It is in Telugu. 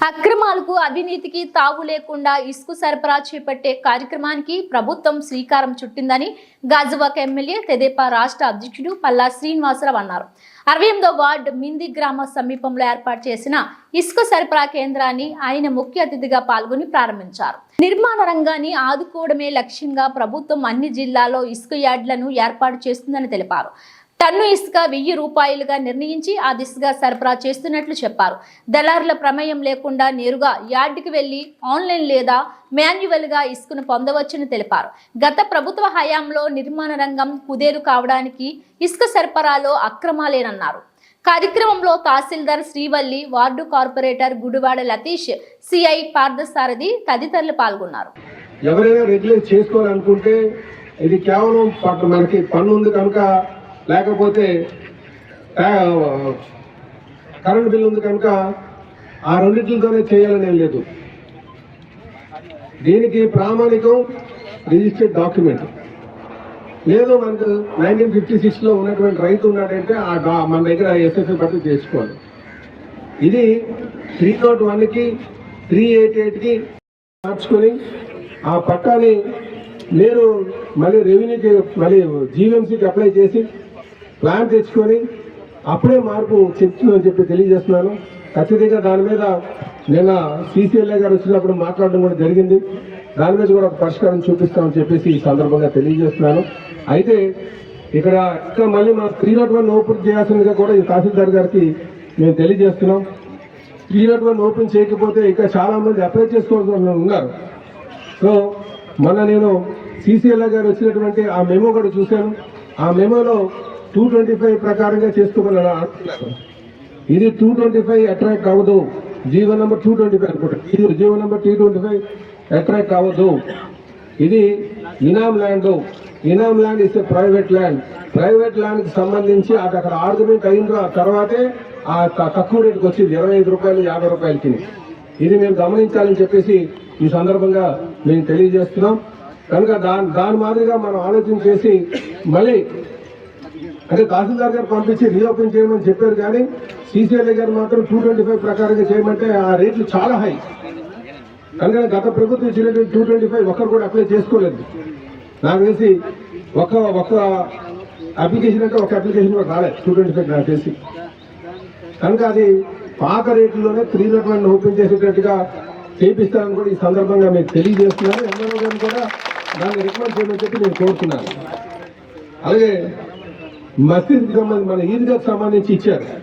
అక్రమాలకు అవినీతికి తావు లేకుండా ఇసుక సరఫరా చేపట్టే కార్యక్రమానికి ప్రభుత్వం శ్రీకారం చుట్టిందని గాజువాక ఎమ్మెల్యే తెదేపా రాష్ట్ర అధ్యక్షుడు పల్లా శ్రీనివాసరావు అన్నారు. అరవై ఎనిమిదో వార్డు మింది గ్రామ సమీపంలో ఏర్పాటు చేసిన ఇసుక సరఫరా కేంద్రాన్ని ఆయన ముఖ్య అతిథిగా పాల్గొని ప్రారంభించారు. నిర్మాణ రంగాన్ని ఆదుకోవడమే లక్ష్యంగా ప్రభుత్వం అన్ని జిల్లాలో ఇసుక యార్డులను ఏర్పాటు చేస్తుందని తెలిపారు. టన్ను ఇసుక వెయ్యి రూపాయలుగా నిర్ణయించి ఆ దిశగా సరఫరా చేస్తున్నట్లు చెప్పారు. దళారుల ప్రమేయం లేకుండా నేరుగా యార్డుకి వెళ్ళి ఆన్లైన్ లేదా మాన్యువల్గా ఇసుకను పొందవచ్చని తెలిపారు. గత ప్రభుత్వ హయాంలో నిర్మాణ రంగం కుదేరు కావడానికి ఇసుక సరఫరాలో అక్రమాలేనన్నారు. కార్యక్రమంలో తహసీల్దార్ Srivalli ward corporator Gudivada Latheesh CI Parthasarathi తదితరులు పాల్గొన్నారు. ఎవరైనా రెగ్యులేట్ చేసుకోవాలనుకుంటే ఇది కేవలం మనకి పన్ను ఉంది కనుక లేకపోతే కరెంటు కరెంట్ బిల్ ఉంది కనుక ఆ రెండింటితోనే చేయాలని ఏం లేదు. దీనికి ప్రామాణికం రిజిస్టర్డ్ డాక్యుమెంట్. లేదు మనకు నైన్టీన్ ఫిఫ్టీ సిక్స్లో ఉన్నటువంటి రైతు ఉన్నాడంటే ఆ డా మన దగ్గర ఎస్ఎస్ఎల్ పట్టు చేసుకోవాలి. ఇది త్రీ నాట్ వన్కి త్రీ ఎయిట్ ఎయిట్కి మార్చుకొని ఆ పట్టాని నేను మళ్ళీ రెవెన్యూకి మళ్ళీ జీవీఎంసీకి అప్లై చేసి ప్లాన్ తెచ్చుకొని అప్పుడే మార్పు చెప్తుందని చెప్పి తెలియజేస్తున్నాను. ఖచ్చితంగా దాని మీద నిన్న సీసీఎల్ఏ గారు వచ్చినప్పుడు మాట్లాడడం కూడా జరిగింది. దాని మీద కూడా పరిష్కారం చూపిస్తామని చెప్పేసి ఈ సందర్భంగా తెలియజేస్తున్నాను. అయితే ఇక్కడ ఇంకా మళ్ళీ మా త్రీ నాట్ వన్ ఓపెన్ చేయాల్సిందిగా కూడా ఈ తహసీల్దార్ గారికి మేము తెలియజేస్తున్నాం. త్రీ నాట్ వన్ ఓపెన్ చేయకపోతే ఇంకా చాలామంది అప్లై చేసుకోవాల్సిన ఉన్నారు. సో మొన్న నేను సీసీఎల్ఏ గారు వచ్చినటువంటి ఆ మెమో కూడా చూశాను. ఆ మెమోలో టూ ట్వంటీ ఫైవ్ ప్రకారంగా చేసుకోగలరా? అంటున్నారు ఇది టూ ట్వంటీ ఫైవ్ అట్రాక్ట్ అవ్వదు GO number two twenty five అనుకుంటా. ఇది GO number two twenty five attract అవ్వదు ఇది ఇనామ్ ల్యాండ్. ఇనామ్ ల్యాండ్ ఇస్తే ప్రైవేట్ ల్యాండ్. ప్రైవేట్ ల్యాండ్కి సంబంధించి అది అక్కడ ఆర్గ్యుమెంట్ అయిన తర్వాతే ఆ తక్కువ రేటుకి వచ్చింది. ఇరవై ఐదు రూపాయలు యాభై రూపాయలకి ఇది మేము గమనించాలని చెప్పేసి ఈ సందర్భంగా మేము తెలియజేస్తున్నాం. కనుక దాని దాని మాదిరిగా మనం ఆలోచన చేసి మళ్ళీ అంటే తహసీల్దార్ గారు పంపించి రీఓపెన్ చేయమని చెప్పారు కానీ సీసీఎల్ఏ గారు మాత్రం టూ ట్వంటీ ఫైవ్ ప్రకారంగా చేయమంటే ఆ రేట్లు చాలా హై కనుక గత ప్రభుత్వం ఇచ్చినటువంటి టూ ట్వంటీ ఫైవ్ ఒక్కరు కూడా అప్లై చేసుకోలేదు. నాకు తెలిసి ఒక ఒక అప్లికేషన్ అంటే ఒక అప్లికేషన్ కూడా రాలేదు టూ ట్వంటీ ఫైవ్ నాకు తెలిసి. కనుక అది పాత రేట్లలోనే త్రీ నాట్ వన్ ఓపెన్ చేసేటట్టుగా చేపిస్తారని కూడా ఈ సందర్భంగా మీకు తెలియజేస్తున్నాను. ఎంఎల్ఓ గారిని కూడా దాన్ని రికమెండ్ చేయమని చెప్పి నేను కోరుతున్నాను. అలాగే మసీద్ సంబంధించి మన ఈద్గాకు సంబంధించి ఇచ్చారు.